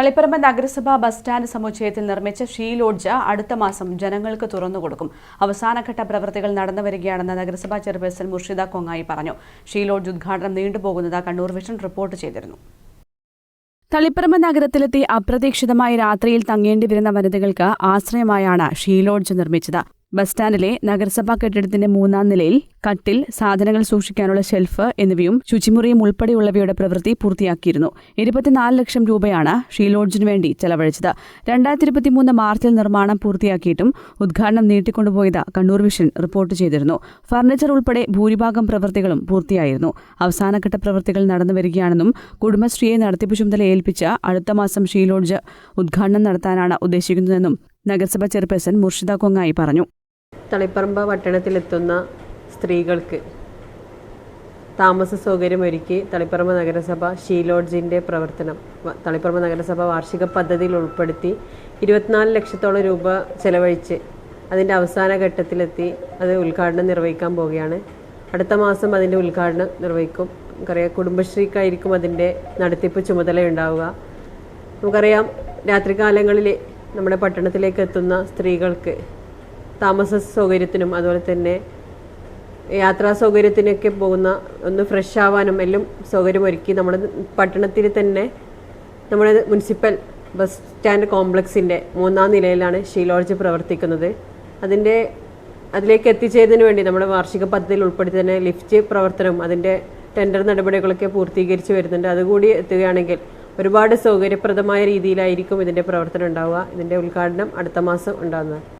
തളിപ്പറമ്പ് നഗരസഭാ bus stand സമുച്ചയത്തിൽ നിർമ്മിച്ച she ലോഡ്ജ അടുത്ത മാസം ജനങ്ങൾക്ക് തുറന്നുകൊടുക്കും. അവസാനഘട്ട പ്രവൃത്തികൾ നടന്നു വരികയാണെന്ന് നഗരസഭാ ചെയർപേഴ്സൺ മുർഷിദ കൊങ്ങായി പറഞ്ഞു. ഷീ ലോഡ്ജ് ഉദ്ഘാടനം നീണ്ടുപോകുന്നത് കണ്ണൂർ വിഷൻ റിപ്പോർട്ട് ചെയ്തിരുന്നു. തളിപ്പറമ്പ് നഗരത്തിലെത്തി അപ്രതീക്ഷിതമായി രാത്രിയിൽ തങ്ങേണ്ടി വരുന്ന വനിതകൾക്ക് ആശ്രയമായാണ് ഷീ ലോഡ്ജ് നിർമ്മിച്ചത്. ബസ് സ്റ്റാൻഡിലെ നഗരസഭാ കെട്ടിടത്തിന്റെ മൂന്നാം നിലയിൽ കട്ടിൽ സാധനങ്ങൾ സൂക്ഷിക്കാനുള്ള ഷെൽഫ് എന്നിവയും ശുചിമുറിയും ഉൾപ്പെടെയുള്ളവയുടെ പ്രവൃത്തി പൂർത്തിയാക്കിയിരുന്നു. ഇരുപത്തിനാല് ലക്ഷം രൂപയാണ് ഷീലോഡ്ജിനു വേണ്ടി ചെലവഴിച്ചത്. രണ്ടായിരത്തി ഇരുപത്തിമൂന്ന് മാർച്ചിൽ നിർമ്മാണം പൂർത്തിയാക്കിയിട്ടും ഉദ്ഘാടനം നീട്ടിക്കൊണ്ടുപോയത് കണ്ണൂർ വിഷൻ റിപ്പോർട്ട് ചെയ്തിരുന്നു. ഫർണിച്ചർ ഉൾപ്പെടെ ഭൂരിഭാഗം പ്രവൃത്തികളും പൂർത്തിയായിരുന്നു. അവസാനഘട്ട പ്രവൃത്തികൾ നടന്നു വരികയാണെന്നും കുടുംബശ്രീയെ നടത്തിപ്പ് ചുമതല ഏൽപ്പിച്ച അടുത്ത മാസം ഷീലോഡ്ജ് ഉദ്ഘാടനം നടത്താനാണ് ഉദ്ദേശിക്കുന്നതെന്നും നഗരസഭാ ചെയർപേഴ്സൺ മുർഷിദ കൊങ്ങായി പറഞ്ഞു. തളിപ്പറമ്പ് പട്ടണത്തിലെത്തുന്ന സ്ത്രീകൾക്ക് താമസ സൗകര്യമൊരുക്കി തളിപ്പറമ്പ് നഗരസഭ ഷീ ലോഡ്ജിന്റെ പ്രവർത്തനം തളിപ്പറമ്പ് നഗരസഭ വാർഷിക പദ്ധതിയിൽ ഉൾപ്പെടുത്തി ഇരുപത്തിനാല് ലക്ഷത്തോളം രൂപ ചെലവഴിച്ച് അതിന്റെ അവസാന ഘട്ടത്തിലെത്തി അത് ഉദ്ഘാടനം നിർവഹിക്കാൻ പോവുകയാണ്. അടുത്ത മാസം അതിന്റെ ഉദ്ഘാടനം നിർവഹിക്കും. നമുക്കറിയാം കുടുംബശ്രീക്കായിരിക്കും അതിന്റെ നടത്തിപ്പ് ചുമതല ഉണ്ടാവുക നമുക്കറിയാം രാത്രികാലങ്ങളിൽ നമ്മുടെ പട്ടണത്തിലേക്ക് എത്തുന്ന സ്ത്രീകൾക്ക് താമസ സൗകര്യത്തിനും അതുപോലെ തന്നെ യാത്രാ സൗകര്യത്തിനൊക്കെ പോകുന്ന ഒന്ന് ഫ്രഷ് ആവാനും എല്ലാം സൗകര്യമൊരുക്കി നമ്മുടെ പട്ടണത്തിൽ തന്നെ നമ്മുടെ മുനിസിപ്പൽ ബസ് സ്റ്റാൻഡ് കോംപ്ലക്സിന്റെ മൂന്നാം നിലയിലാണ് ഷീ പ്രവർത്തിക്കുന്നത്. അതിന്റെ അതിലേക്ക് എത്തിച്ചേരുന്നതിന് വേണ്ടി നമ്മുടെ വാർഷിക പദ്ധതിയിൽ ഉൾപ്പെടുത്തി തന്നെ ലിഫ്റ്റ് പ്രവർത്തനവും അതിന്റെ ടെൻഡർ നടപടികളൊക്കെ പൂർത്തീകരിച്ച് വരുന്നുണ്ട്. അതുകൂടി എത്തുകയാണെങ്കിൽ ഒരുപാട് സൗകര്യപ്രദമായ രീതിയിലായിരിക്കും ഇതിന്റെ പ്രവർത്തനം ഉണ്ടാവുക. ഇതിന്റെ ഉദ്ഘാടനം അടുത്ത മാസം ഉണ്ടാകുന്നത്